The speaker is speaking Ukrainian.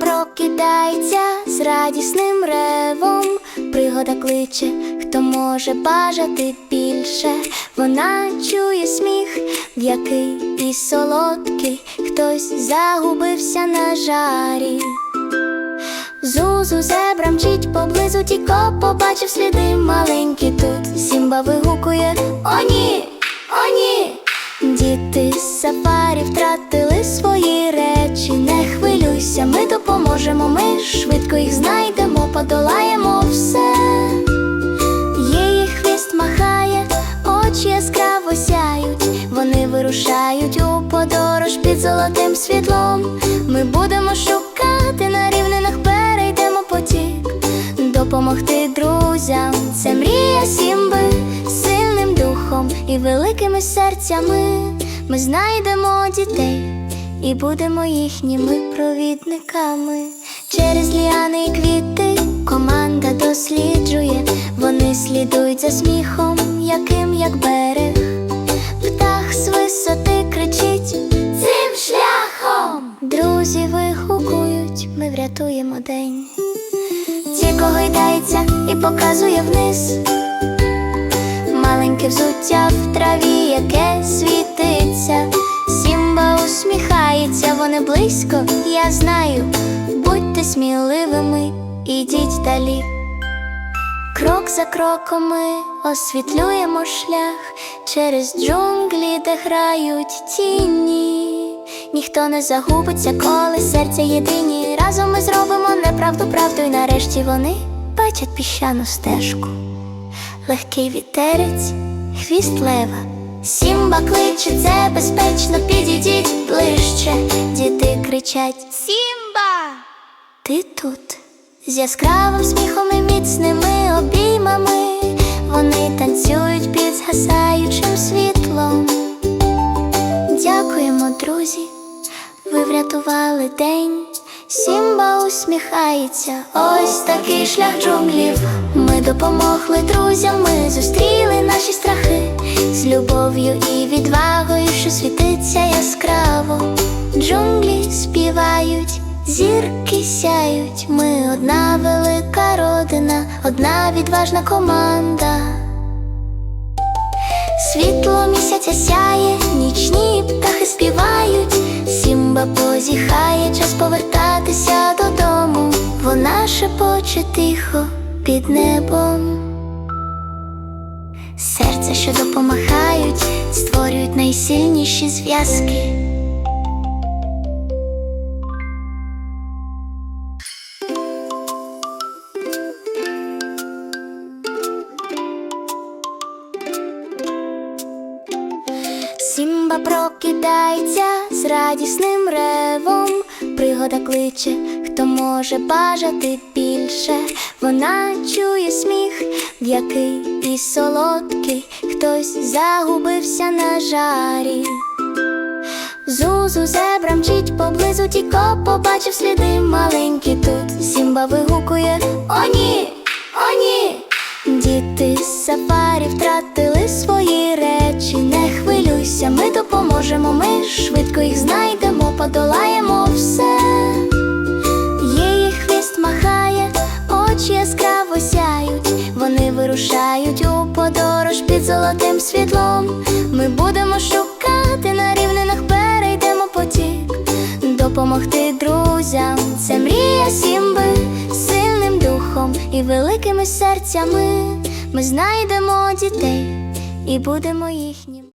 прокидається з радісним ревом, пригода кличе, хто може бажати більше. Вона чує сміх, м'який і солодкий, хтось загубився на жарі. Зузу зебра мчить поблизу, тіко побачив сліди маленькі тут. Сімба вигукує О, ні, о, ні. Діти з сафарі втратили свої речі. Не хвилюйся, ми допоможемо. Ми швидко їх знайдемо, подолаємо все. Її хвіст махає, очі яскраво сяють. Вони вирушають у подорож під золотим світлом. Ми будемо шукати на рівнинах, перейдемо потік. Допомогти друзям це мрія сімби, сильним духом і великими серцями. Ми знайдемо дітей і будемо їхніми провідниками. Через ліани і квіти команда досліджує, вони слідують за сміхом, яким як берег. Птах з висоти кричить цим шляхом. Друзі вигукують, ми врятуємо день. Тільки гойдається і показує вниз. Маленьке взуття в траві, яке світиться. Сімба усміхається, вони близько, я знаю. Будьте сміливими, ідіть далі. Крок за кроком ми освітлюємо шлях через джунглі, де грають тіні. Ніхто не загубиться, коли серця єдині. Разом ми зробимо неправду правду, і нарешті вони бачать піщану стежку. Легкий вітерець, хвіст лева. Сімба кличе, це безпечно, підійдіть ближче. Діти кричать Сімба! Ти тут з яскравим сміхом і міцними обіймами. Вони танцюють під згасаючим світлом. Дякуємо, друзі, ви врятували день. Сімба усміхається, ось такий шлях джунглів. Ми допомогли друзям, ми зустріли наші страхи з любов'ю і відвагою, що світиться яскраво. Джунглі співають, зірки сяють. Ми одна велика родина, одна відважна команда. Світло місяця сяє, нічні птахи співають, Сімба позіхає, час повертатися додому. Вона шепоче тихо під небом. Серця, що допомагають, створюють найсильніші зв'язки. Сімба прокидається з радісним ревом, пригода кличе, хто може бажати більше. Вона чує сміх, м'який і солодкий, хтось загубився на жарі. Зузу зебра мчить поблизу, тіко побачив сліди маленькі тут. Сімба вигукує О, ні, о, ні. Діти з сафарі втратили свої речі. Не хвилюйся, ми допоможемо. Ми швидко їх знайдемо, подолаємо золотим світлом. Ми будемо шукати на рівнинах, перейдемо потік. Допомогти друзям це мрія сімби, сильним духом і великими серцями. Ми знайдемо дітей і будемо їхнім.